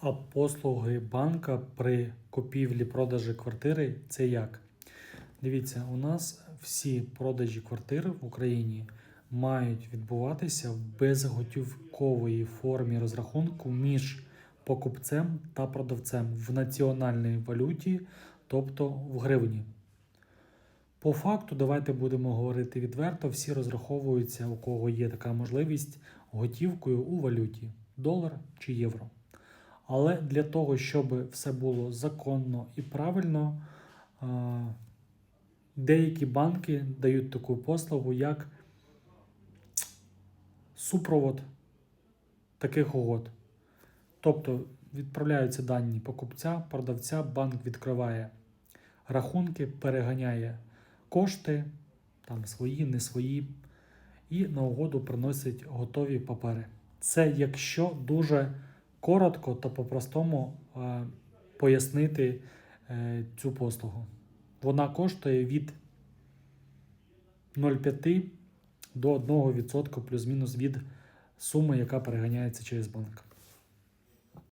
А послуги банка при купівлі-продажі квартири це як? Дивіться, у нас всі продажі квартир в Україні мають відбуватися в безготівковій формі розрахунку між покупцем та продавцем в національній валюті, тобто в гривні. По факту, давайте будемо говорити відверто, всі розраховуються, у кого є така можливість, готівкою у валюті долар чи євро. Але для того, щоб все було законно і правильно, деякі банки дають таку послугу, як супровод таких угод. Тобто відправляються дані покупця, продавця, банк відкриває рахунки, переганяє кошти, там свої, не свої, і на угоду приносить готові папери. Це якщо дуже коротко та по-простому е, пояснити е, цю послугу. Вона коштує від 0,5 до 1% плюс-мінус від суми, яка переганяється через банк.